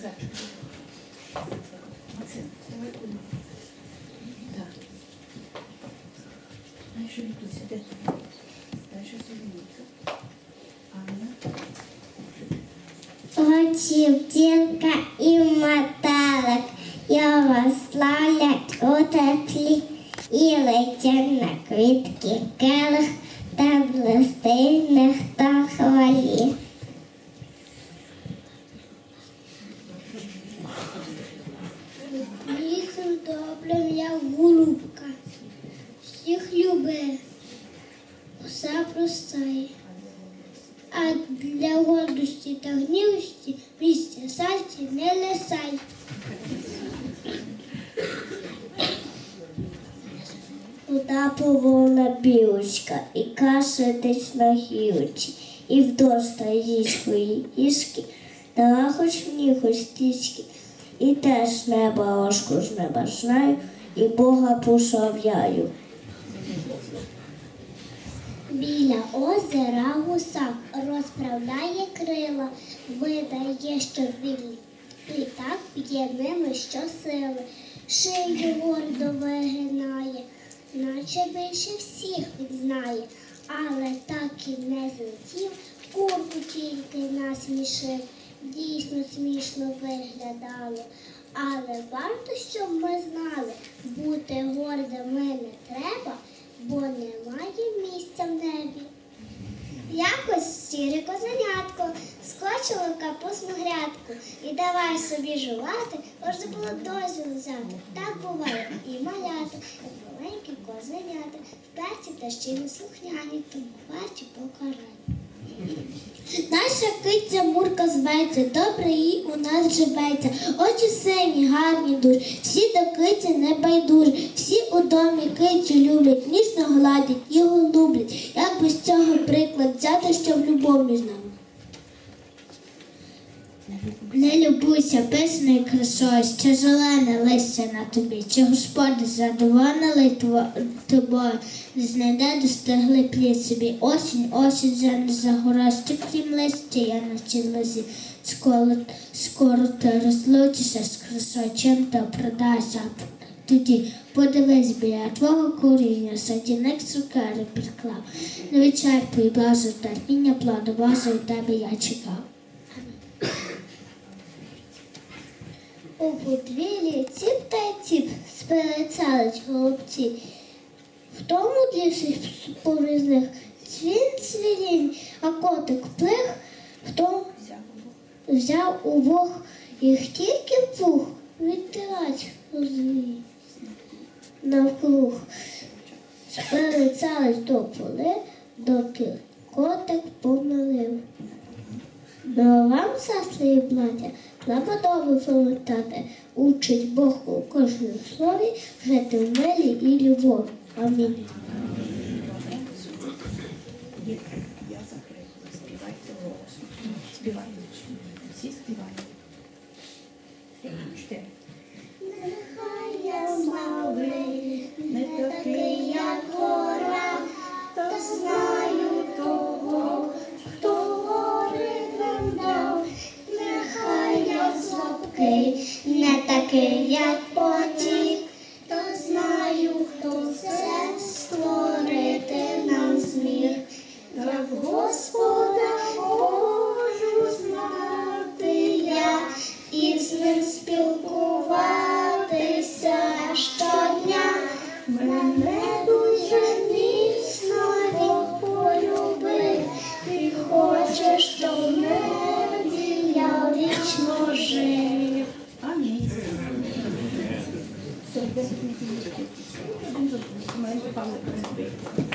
Назарчик. Максим, давай куди? Так. Дальше Вітуся, де ти? Дальше Соломійка. Анна. Очі бджілка і метелик його славлять у теплі і летять на квітки келих та блистить нехтар Добрим я голубка, всіх любить, усе простає. А для гордості та гнівості місця сальці не лисай. Туда поволна білочка і каже десь на гілці, і вдоста їсть свої іски, дала хоч мені хоч тіськи, і теж неба ложку з неба знаю, і Бога прославляю. Біля озера гусак розправляє крила, видає, що він літак п'є ними щосили, шию гордо вигинає, наче більше всіх він знає, але так і не злетів, курку тільки насмішив, дійсно смішно виглядало. Але варто, щоб ми знали, бути гордими не треба, бо немає місця в небі. Якось сіре козенятко скочило капусну грядку і давай собі жувати, аж було дозвіл взяти. Так буває і малята, і маленькі козенята, вперті та ще й неслухняні, тому варті покарання. Наша киця Мурка зветься, добре їй у нас живеться. Очі сині, гарні душ, всі до киці не байдужі, всі у домі кицю люблять, ніжно гладять і голублять. Як без цього приклад взяти, що в любов між нами. Не любуйся писною красою, що зелене листя на тобі, чи господи задоволений тобою, знайде достигли плід собі. Осінь, осінь вже не за крім листя я на цій лозі. Скоро, скоро ти розлучишся з красою, чим то продайся. Тоді подивись біля твого коріння, садівник цукери підклав. Не вичерпуй базу терпіння, плоду базу тебе я чекав. У подвір'ї ціп та ціп сперецались голубці. Хто мудріший поміж них? Цвін цвілінь, а котик плих, хто взяв обох їх тільки пух, відтирать розвій навкруг. Сперецались до поли, доки котик помилив. Ну, вам, сестри і плаття, довго пам'ятати, учить Бог у кожному слові жити в милі і любові. Амінь. Я закрила. Співайте голосно. Співайте. Всі співають. Такий, потік, то знаю, хто все створити нам зміг. Так Все, 10